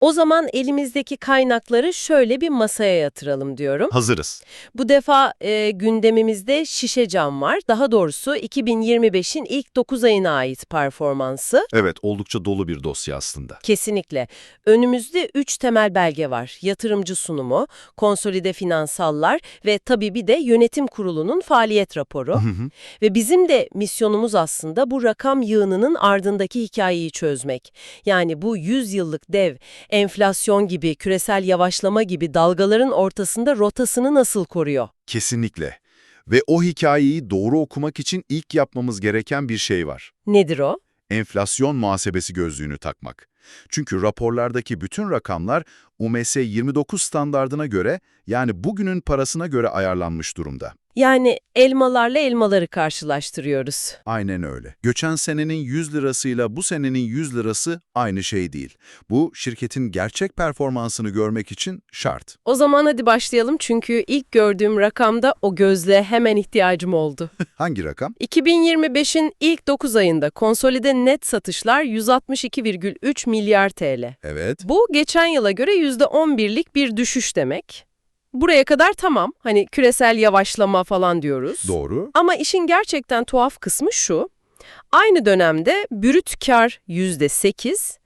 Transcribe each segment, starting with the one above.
O zaman elimizdeki kaynakları şöyle bir masaya yatıralım diyorum. Hazırız. Bu defa e, gündemimizde şişe cam var. Daha doğrusu 2025'in ilk 9 ayına ait performansı. Evet, oldukça dolu bir dosya aslında. Kesinlikle. Önümüzde 3 temel belge var. Yatırımcı sunumu, konsolide finansallar ve tabii bir de yönetim kurulunun faaliyet raporu. Hı hı. Ve bizim de misyonumuz aslında bu rakam yığınının ardındaki hikayeyi çözmek. Yani bu 100 yıllık dev, enflasyon gibi, küresel yavaşlama gibi dalgaların ortasında rotasını nasıl koruyor? Kesinlikle. Ve o hikayeyi doğru okumak için ilk yapmamız gereken bir şey var. Nedir o? Enflasyon muhasebesi gözlüğünü takmak. Çünkü raporlardaki bütün rakamlar UMS 29 standardına göre yani bugünün parasına göre ayarlanmış durumda. Yani elmalarla elmaları karşılaştırıyoruz. Aynen öyle. Geçen senenin 100 lirasıyla bu senenin 100 lirası aynı şey değil. Bu şirketin gerçek performansını görmek için şart. O zaman hadi başlayalım çünkü ilk gördüğüm rakamda o gözle hemen ihtiyacım oldu. Hangi rakam? 2025'in ilk 9 ayında konsolide net satışlar 162,3 milyar TL. Evet. Bu geçen yıla göre %11'lik bir düşüş demek. Buraya kadar tamam, hani küresel yavaşlama falan diyoruz. Doğru. Ama işin gerçekten tuhaf kısmı şu. Aynı dönemde brüt kar %8,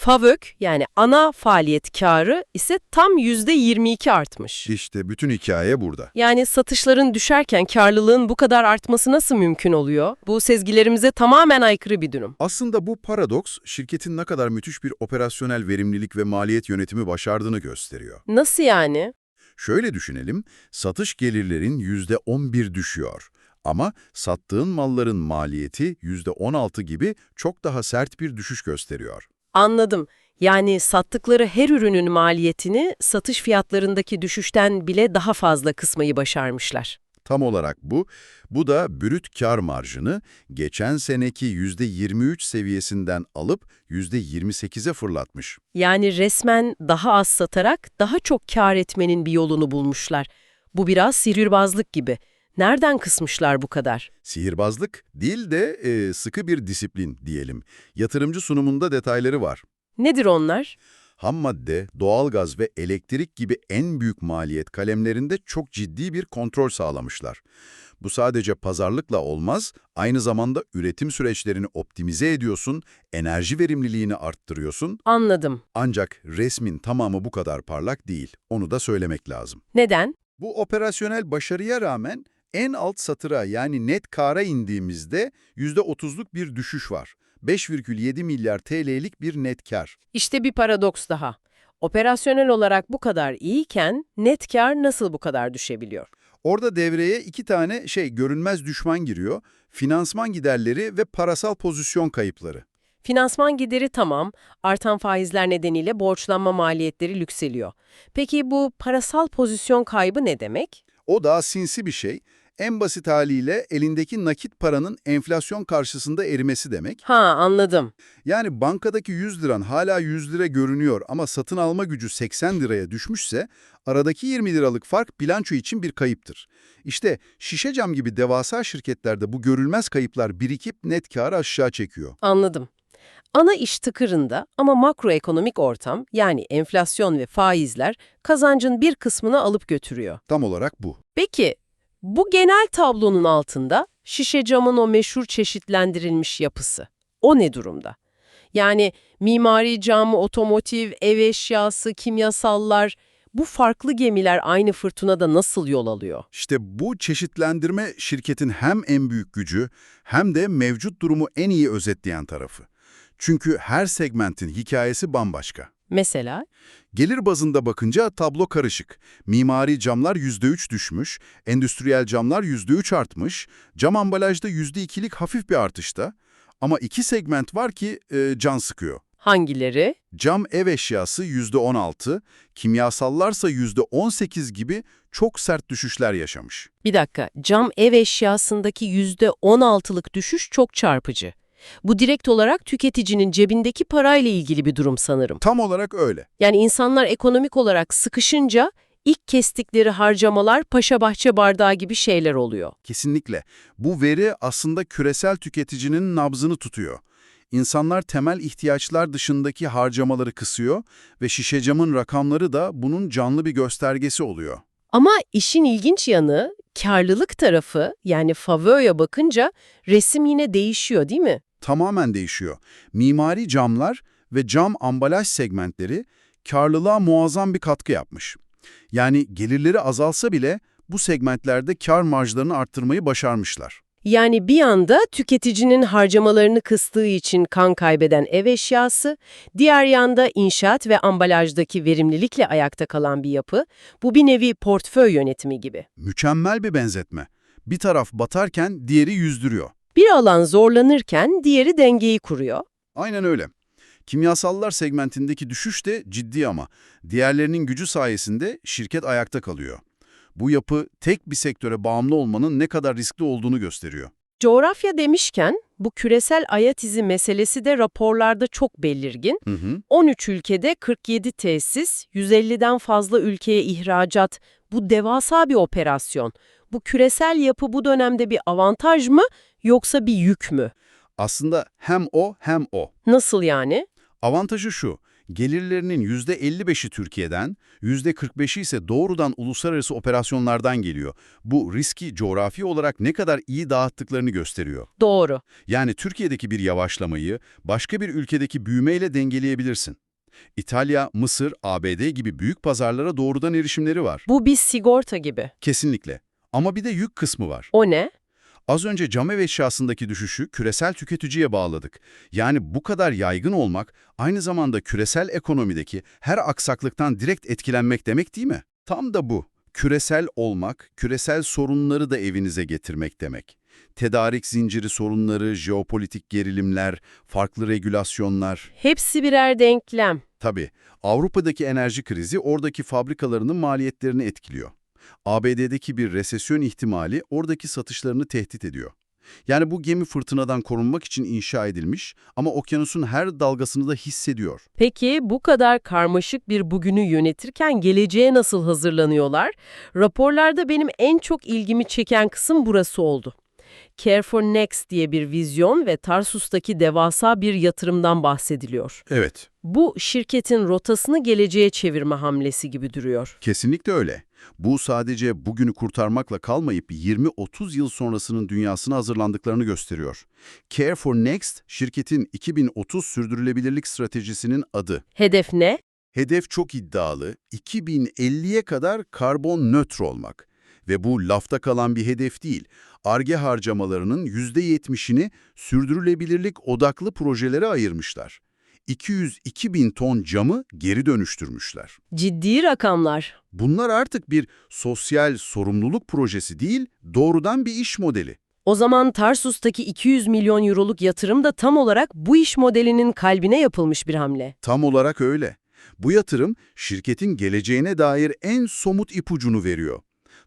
FAVÖK yani ana faaliyet karı ise tam %22 artmış. İşte bütün hikaye burada. Yani satışların düşerken karlılığın bu kadar artması nasıl mümkün oluyor? Bu sezgilerimize tamamen aykırı bir durum. Aslında bu paradoks şirketin ne kadar müthiş bir operasyonel verimlilik ve maliyet yönetimi başardığını gösteriyor. Nasıl yani? Şöyle düşünelim, satış gelirlerin %11 düşüyor. Ama sattığın malların maliyeti %16 gibi çok daha sert bir düşüş gösteriyor. Anladım. Yani sattıkları her ürünün maliyetini satış fiyatlarındaki düşüşten bile daha fazla kısmayı başarmışlar. Tam olarak bu. Bu da brüt kar marjını geçen seneki %23 seviyesinden alıp %28'e fırlatmış. Yani resmen daha az satarak daha çok kar etmenin bir yolunu bulmuşlar. Bu biraz sihirbazlık gibi. Nereden kısmışlar bu kadar? Sihirbazlık değil de e, sıkı bir disiplin diyelim. Yatırımcı sunumunda detayları var. Nedir onlar? Ham madde, doğalgaz ve elektrik gibi en büyük maliyet kalemlerinde çok ciddi bir kontrol sağlamışlar. Bu sadece pazarlıkla olmaz, aynı zamanda üretim süreçlerini optimize ediyorsun, enerji verimliliğini arttırıyorsun. Anladım. Ancak resmin tamamı bu kadar parlak değil, onu da söylemek lazım. Neden? Bu operasyonel başarıya rağmen en alt satıra yani net kara indiğimizde %30'luk bir düşüş var. 5,7 milyar TL'lik bir net kar. İşte bir paradoks daha. Operasyonel olarak bu kadar iyiyken net kar nasıl bu kadar düşebiliyor? Orada devreye iki tane şey görünmez düşman giriyor. Finansman giderleri ve parasal pozisyon kayıpları. Finansman gideri tamam, artan faizler nedeniyle borçlanma maliyetleri yükseliyor. Peki bu parasal pozisyon kaybı ne demek? O daha sinsi bir şey. En basit haliyle elindeki nakit paranın enflasyon karşısında erimesi demek. Ha anladım. Yani bankadaki 100 liran hala 100 lira görünüyor ama satın alma gücü 80 liraya düşmüşse aradaki 20 liralık fark bilanço için bir kayıptır. İşte şişe cam gibi devasa şirketlerde bu görülmez kayıplar birikip net karı aşağı çekiyor. Anladım. Ana iş tıkırında ama makroekonomik ortam yani enflasyon ve faizler kazancın bir kısmını alıp götürüyor. Tam olarak bu. Peki bu genel tablonun altında şişe camın o meşhur çeşitlendirilmiş yapısı. O ne durumda? Yani mimari cam, otomotiv, ev eşyası, kimyasallar bu farklı gemiler aynı fırtınada nasıl yol alıyor? İşte bu çeşitlendirme şirketin hem en büyük gücü hem de mevcut durumu en iyi özetleyen tarafı. Çünkü her segmentin hikayesi bambaşka. Mesela Gelir bazında bakınca tablo karışık. Mimari camlar %3 düşmüş, endüstriyel camlar %3 artmış, cam ambalajda %2'lik hafif bir artışta. Ama iki segment var ki e, can sıkıyor. hangileri? Cam ev eşyası %16, kimyasallarsa %18 gibi çok sert düşüşler yaşamış. Bir dakika, cam ev eşyasındaki %16'lık düşüş çok çarpıcı. Bu direkt olarak tüketicinin cebindeki parayla ilgili bir durum sanırım. Tam olarak öyle. Yani insanlar ekonomik olarak sıkışınca ilk kestikleri harcamalar paşa bahçe bardağı gibi şeyler oluyor. Kesinlikle. Bu veri aslında küresel tüketicinin nabzını tutuyor. insanlar temel ihtiyaçlar dışındaki harcamaları kısıyor ve şişe camın rakamları da bunun canlı bir göstergesi oluyor. Ama işin ilginç yanı, karlılık tarafı yani Faveo'ya bakınca resim yine değişiyor değil mi? Tamamen değişiyor. Mimari camlar ve cam ambalaj segmentleri karlılığa muazzam bir katkı yapmış. Yani gelirleri azalsa bile bu segmentlerde kar marjlarını arttırmayı başarmışlar. Yani bir yanda tüketicinin harcamalarını kıstığı için kan kaybeden ev eşyası, diğer yanda inşaat ve ambalajdaki verimlilikle ayakta kalan bir yapı, bu bir nevi portföy yönetimi gibi. Mükemmel bir benzetme. Bir taraf batarken diğeri yüzdürüyor. Bir alan zorlanırken diğeri dengeyi kuruyor. Aynen öyle. Kimyasallar segmentindeki düşüş de ciddi ama diğerlerinin gücü sayesinde şirket ayakta kalıyor. Bu yapı tek bir sektöre bağımlı olmanın ne kadar riskli olduğunu gösteriyor. Coğrafya demişken bu küresel ayak izi meselesi de raporlarda çok belirgin. Hı hı. 13 ülkede 47 tesis, 150'den fazla ülkeye ihracat. Bu devasa bir operasyon. Bu küresel yapı bu dönemde bir avantaj mı yoksa bir yük mü? Aslında hem o hem o. Nasıl yani? Avantajı şu, gelirlerinin %55'i Türkiye'den, %45'i ise doğrudan uluslararası operasyonlardan geliyor. Bu riski coğrafi olarak ne kadar iyi dağıttıklarını gösteriyor. Doğru. Yani Türkiye'deki bir yavaşlamayı başka bir ülkedeki büyümeyle dengeleyebilirsin. İtalya, Mısır, ABD gibi büyük pazarlara doğrudan erişimleri var. Bu bir sigorta gibi. Kesinlikle. Ama bir de yük kısmı var. O ne? Az önce cam ev eşyasındaki düşüşü küresel tüketiciye bağladık. Yani bu kadar yaygın olmak aynı zamanda küresel ekonomideki her aksaklıktan direkt etkilenmek demek değil mi? Tam da bu. Küresel olmak, küresel sorunları da evinize getirmek demek. Tedarik zinciri sorunları, jeopolitik gerilimler, farklı regülasyonlar. Hepsi birer denklem. Tabii, Avrupa'daki enerji krizi oradaki fabrikalarının maliyetlerini etkiliyor. ABD'deki bir resesyon ihtimali oradaki satışlarını tehdit ediyor. Yani bu gemi fırtınadan korunmak için inşa edilmiş ama okyanusun her dalgasını da hissediyor. Peki bu kadar karmaşık bir bugünü yönetirken geleceğe nasıl hazırlanıyorlar? Raporlarda benim en çok ilgimi çeken kısım burası oldu. Care for Next diye bir vizyon ve Tarsus'taki devasa bir yatırımdan bahsediliyor. Evet, Bu şirketin rotasını geleceğe çevirme hamlesi gibi duruyor. kesinlikle öyle. Bu sadece bugünü kurtarmakla kalmayıp 20-30 yıl sonrasının dünyasına hazırlandıklarını gösteriyor. Care for Next, şirketin 2030 sürdürülebilirlik stratejisinin adı. Hedef ne? Hedef çok iddialı, 2050'ye kadar karbon nötr olmak. Ve bu lafta kalan bir hedef değil. ARGE harcamalarının %70'ini sürdürülebilirlik odaklı projelere ayırmışlar. 202 bin ton camı geri dönüştürmüşler. Ciddi rakamlar. Bunlar artık bir sosyal sorumluluk projesi değil, doğrudan bir iş modeli. O zaman Tarsus'taki 200 milyon euroluk yatırım da tam olarak bu iş modelinin kalbine yapılmış bir hamle. Tam olarak öyle. Bu yatırım şirketin geleceğine dair en somut ipucunu veriyor.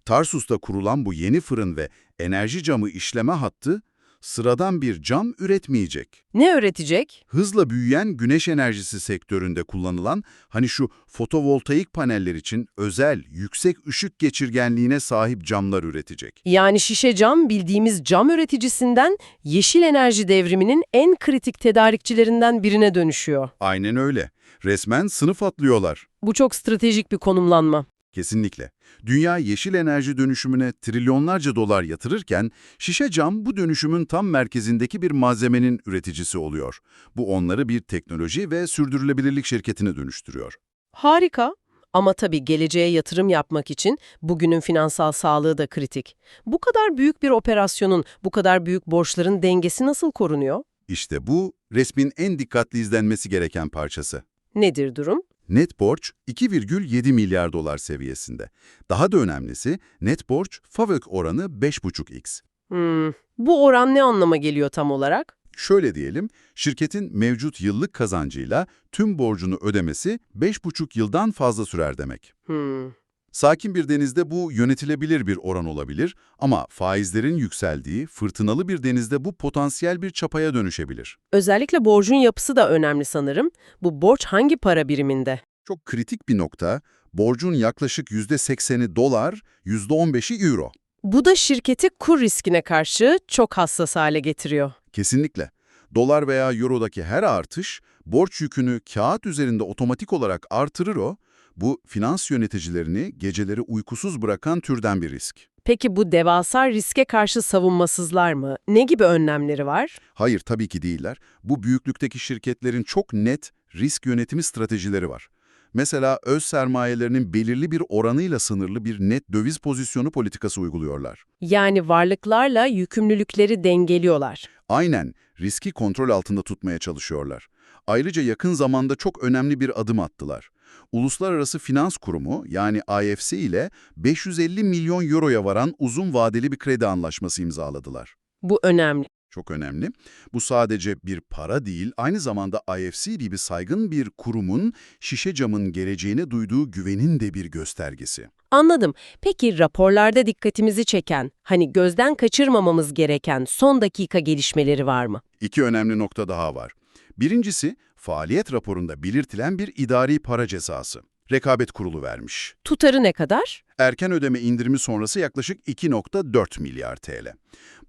Tarsus'ta kurulan bu yeni fırın ve enerji camı işleme hattı sıradan bir cam üretmeyecek. Ne öğretecek? Hızla büyüyen güneş enerjisi sektöründe kullanılan hani şu fotovoltaik paneller için özel yüksek ışık geçirgenliğine sahip camlar üretecek. Yani şişe cam bildiğimiz cam üreticisinden yeşil enerji devriminin en kritik tedarikçilerinden birine dönüşüyor. Aynen öyle. Resmen sınıf atlıyorlar. Bu çok stratejik bir konumlanma. Kesinlikle. Dünya yeşil enerji dönüşümüne trilyonlarca dolar yatırırken, şişe cam bu dönüşümün tam merkezindeki bir malzemenin üreticisi oluyor. Bu onları bir teknoloji ve sürdürülebilirlik şirketine dönüştürüyor. Harika. Ama tabii geleceğe yatırım yapmak için bugünün finansal sağlığı da kritik. Bu kadar büyük bir operasyonun, bu kadar büyük borçların dengesi nasıl korunuyor? İşte bu, resmin en dikkatli izlenmesi gereken parçası. Nedir durum? Net borç 2,7 milyar dolar seviyesinde. Daha da önemlisi net borç FAVÖK oranı 5,5x. Hmm, bu oran ne anlama geliyor tam olarak? Şöyle diyelim, şirketin mevcut yıllık kazancıyla tüm borcunu ödemesi 5,5 yıldan fazla sürer demek. Hmm. Sakin bir denizde bu yönetilebilir bir oran olabilir ama faizlerin yükseldiği fırtınalı bir denizde bu potansiyel bir çapaya dönüşebilir. Özellikle borcun yapısı da önemli sanırım. Bu borç hangi para biriminde? Çok kritik bir nokta, borcun yaklaşık %80'i dolar, %15'i euro. Bu da şirketi kur riskine karşı çok hassas hale getiriyor. Kesinlikle. Dolar veya eurodaki her artış, borç yükünü kağıt üzerinde otomatik olarak artırır o. Bu finans yöneticilerini geceleri uykusuz bırakan türden bir risk. Peki bu devasa riske karşı savunmasızlar mı? Ne gibi önlemleri var? Hayır tabii ki değiller. Bu büyüklükteki şirketlerin çok net risk yönetimi stratejileri var. Mesela öz sermayelerinin belirli bir oranıyla sınırlı bir net döviz pozisyonu politikası uyguluyorlar. Yani varlıklarla yükümlülükleri dengeliyorlar. Aynen riski kontrol altında tutmaya çalışıyorlar. Ayrıca yakın zamanda çok önemli bir adım attılar. Uluslararası Finans Kurumu yani IFC ile 550 milyon euroya varan uzun vadeli bir kredi anlaşması imzaladılar. Bu önemli. Çok önemli. Bu sadece bir para değil, aynı zamanda IFC gibi saygın bir kurumun şişe camın geleceğine duyduğu güvenin de bir göstergesi. Anladım. Peki raporlarda dikkatimizi çeken, hani gözden kaçırmamamız gereken son dakika gelişmeleri var mı? İki önemli nokta daha var. Birincisi, faaliyet raporunda belirtilen bir idari para cezası. Rekabet Kurulu vermiş. Tutarı ne kadar? Erken ödeme indirimi sonrası yaklaşık 2.4 milyar TL.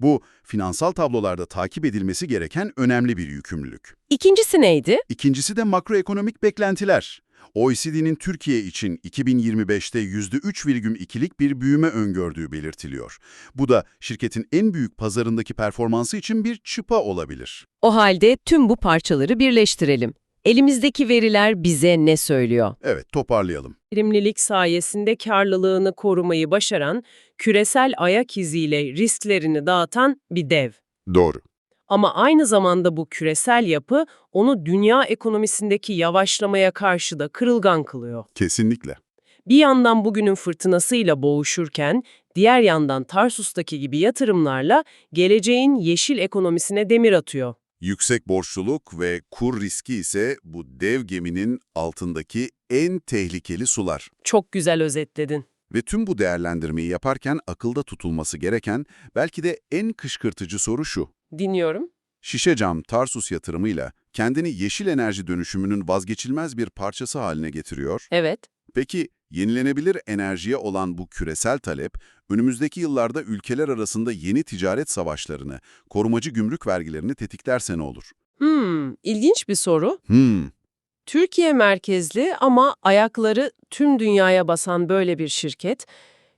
Bu, finansal tablolarda takip edilmesi gereken önemli bir yükümlülük. İkincisi neydi? İkincisi de makroekonomik beklentiler. OECD'nin Türkiye için 2025'te %3,2'lik bir büyüme öngördüğü belirtiliyor. Bu da şirketin en büyük pazarındaki performansı için bir çıpa olabilir. O halde tüm bu parçaları birleştirelim. Elimizdeki veriler bize ne söylüyor? Evet, toparlayalım. Verimlilik sayesinde karlılığını korumayı başaran, küresel ayak iziyle risklerini dağıtan bir dev. Doğru. Ama aynı zamanda bu küresel yapı onu dünya ekonomisindeki yavaşlamaya karşı da kırılgan kılıyor. Kesinlikle. Bir yandan bugünün fırtınasıyla boğuşurken, diğer yandan Tarsus'taki gibi yatırımlarla geleceğin yeşil ekonomisine demir atıyor. Yüksek borçluluk ve kur riski ise bu dev geminin altındaki en tehlikeli sular. Çok güzel özetledin. Ve tüm bu değerlendirmeyi yaparken akılda tutulması gereken belki de en kışkırtıcı soru şu. Dinliyorum. Şişecam Tarsus yatırımıyla kendini yeşil enerji dönüşümünün vazgeçilmez bir parçası haline getiriyor. Evet. Peki yenilenebilir enerjiye olan bu küresel talep, önümüzdeki yıllarda ülkeler arasında yeni ticaret savaşlarını, korumacı gümrük vergilerini tetiklerse ne olur? Hmm, ilginç bir soru. Hmm, Türkiye merkezli ama ayakları tüm dünyaya basan böyle bir şirket,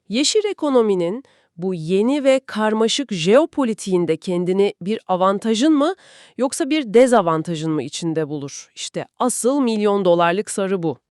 yeşil ekonominin bu yeni ve karmaşık jeopolitiğinde kendini bir avantajın mı yoksa bir dezavantajın mı içinde bulur? İşte asıl milyon dolarlık sarı bu.